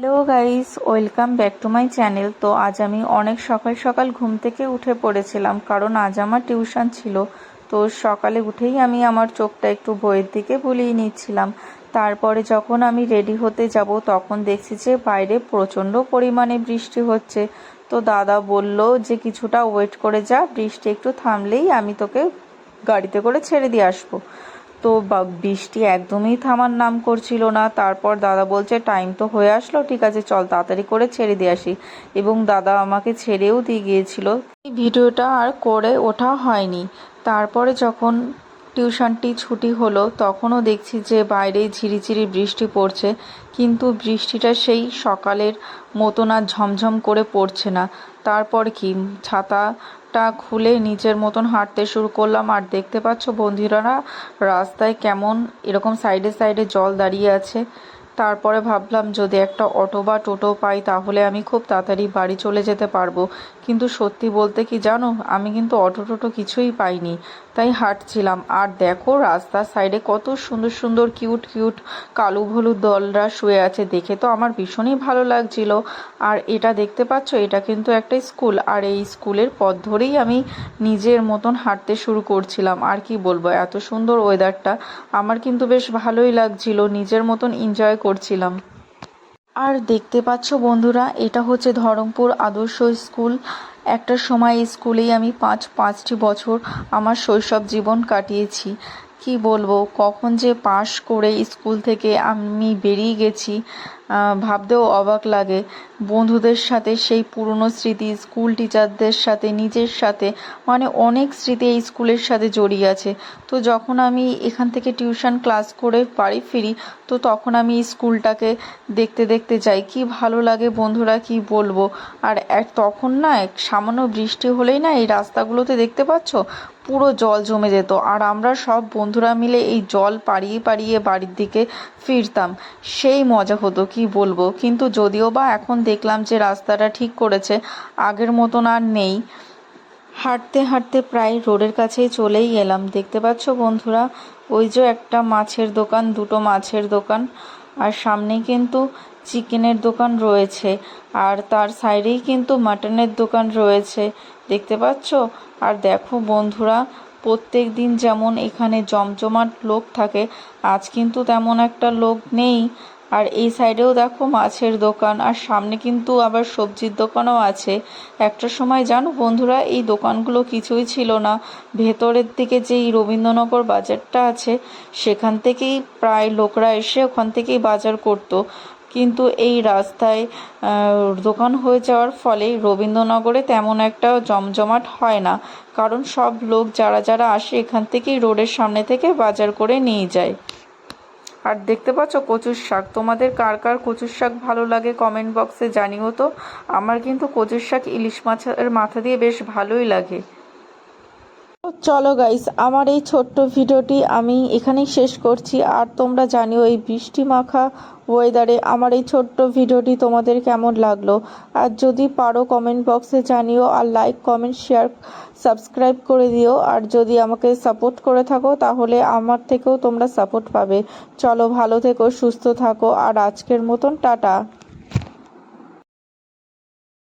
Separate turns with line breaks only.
Hello guys, welcome back to my channel. তো আজ আমি অনেক সকাল সকাল ঘুম থেকে উঠে পড়েছিলাম, কারণ আজ আমার টিউশন ছিল। তো সকালে উঠেই আমি আমার চোখটা একটু বইয়ের দিকে বুলিয়ে নিচ্ছিলাম। তারপরে যখন আমি রেডি হতে যাব, তখন দেখছি যে বাইরে প্রচণ্ড পরিমাণে বৃষ্টি হচ্ছে। তো দাদা বলল যে কিছুটা ওয়েট করে যা, বৃষ্টি একটু থামলেই আমি তোকে গাড়িতে করে ছেড়ে দিয়ে আসব। তো বৃষ্টি একদমই থামার নাম করছিল না। তারপর দাদা বলছে টাইম তো হয়ে আসলো, ঠিক আছে, চল তাড়াতাড়ি করে ছেড়ে দিয়ে আসি। এবং দাদা আমাকে ছেড়েও দিয়ে গিয়েছিল। এই ভিডিওটা আর করে ওঠা হয়নি। তারপরে যখন টিউশনটি ছুটি হলো, তখনও দেখছি যে বাইরে ঝিরিঝিরি বৃষ্টি পড়ছে, কিন্তু বৃষ্টিটা সেই সকালের মতন আর ঝমঝম করে পড়ছে না। তারপর কি, ছাতাটা খুলে নিজের মতন হাঁটতে শুরু করলাম, আর দেখতে পাচ্ছ বন্ধুরা, রাস্তায় কেমন এরকম সাইডে সাইডে জল দাঁড়িয়ে আছে। তারপরে ভাবলাম, যদি একটা অটো বা টোটো পাই তাহলে আমি খুব তাড়াতাড়ি বাড়ি চলে যেতে পারব। কিন্তু সত্যি বলতে কি জানো, আমি কিন্তু অটো টোটো কিছুই পাইনি। তাই হাঁটছিলাম। আর দেখো, রাস্তার সাইডে কত সুন্দর সুন্দর কিউট কিউট কালু ভলু দলরা শুয়ে আছে। দেখে তো আমার ভীষণই ভালো লাগছিল। আর এটা দেখতে পাচ্ছ, এটা কিন্তু একটা স্কুল। আর এই স্কুলের পথ ধরেই আমি নিজের মতন হাঁটতে শুরু করছিলাম। আর কি বলব, এত সুন্দর ওয়েদারটা আমার কিন্তু বেশ ভালোই লাগছিল। নিজের মতন এনজয় করছিলাম। আর দেখতে পাচ্ছ বন্ধুরা, এটা হচ্ছে ধরমপুর আদর্শ স্কুল। একটা সময় স্কুলেই আমি পাঁচ, পাঁচটি বছর আমার শৈশব জীবন কাটিয়েছি। কি বলব? কখন যে পাশ করে স্কুল থেকে আমি বেরিয়ে গেছি ভাবতেও অবাক লাগে। বন্ধুদের সাথে সেই পুরনো স্মৃতি, স্কুল টিচারদের সাথে, নিজের সাথে মানে অনেক স্মৃতি এই স্কুলের সাথে জড়িয়ে আছে। তো যখন আমি এখান থেকে টিউশন ক্লাস করে বাড়ি ফিরি, তো তখন আমি স্কুলটাকে দেখতে দেখতে যাই। কি ভালো লাগে বন্ধুরা, কি বলব? আর তখন না সামান্য বৃষ্টি হলেই না এই রাস্তাগুলোতে দেখতে পাচ্ছ? পুরো জল জমে যেত। আর আমরা সব বন্ধুরা মিলে এই জল পাড়িয়ে পাড়িয়ে বাড়ির দিকে ফিরতাম। সেই মজা হতো, কি বলব? কিন্তু যদিও বা এখন দেখলাম যে রাস্তাটা ঠিক করেছে, আগের মতন আর নেই। হাঁটতে হাঁটতে প্রায় রোডের কাছেই চলেই এলাম। দেখতে পাচ্ছ বন্ধুরা, ওই যে একটা মাছের দোকান, দুটো মাছের দোকান। আর সামনে কিন্তু চিকেনের দোকান রয়েছে। আর তার সাইডেই কিন্তু মাটনের দোকান রয়েছে। দেখতে পাচ্ছ? আর দেখো বন্ধুরা, প্রত্যেক দিন যেমন এখানে জমজমাট লোক থাকে, আজ কিন্তু তেমন একটা লোক নেই। আর এই সাইডেও দেখো মাছের দোকান, আর সামনে কিন্তু আবার সবজির দোকানও আছে। একটা সময় জানো বন্ধুরা, এই দোকানগুলো কিছুই ছিল না। ভেতরের দিকে যেই রবীন্দ্রনগর বাজারটা আছে, সেখান থেকেই প্রায় লোকরা এসে ওখান থেকেই বাজার করতো। কিন্তু এই রাস্তায় দোকান হয়ে যাওয়ার ফলে রবীন্দ্রনগরে তেমন একটা জমজমাট হয় না। কারণ সব লোক যারা যারা আসে এখান থেকেই রোডের সামনে থেকে বাজার করে নিয়ে যায়। আর দেখতে পাচ্ছ কচুর শাক? তোমাদের কার কার কচুর শাক ভালো লাগে কমেন্ট বক্সে জানিও তো। আমার কিন্তু কচুর শাক ইলিশ মাছের মাথা দিয়ে বেশ ভালোই লাগে। চলো গাইস আমার এই ছোট্ট ভিডিওটি আমি এখানেই শেষ করছি। আর তোমরা জানিও এই বৃষ্টি মাখা ওয়েদারে আমার এই ছোট্ট ভিডিওটি তোমাদের কেমন লাগল? আর যদি পারো কমেন্ট বক্সে জানিও আর লাইক কমেন্ট শেয়ার সাবস্ক্রাইব করে দিও। আর যদি আমাকে সাপোর্ট করে থাকো, তাহলে আমার থেকেও তোমরা সাপোর্ট পাবে। চলো ভালো থেকো, সুস্থ থাকো। আর আজকের মতন, টাটা।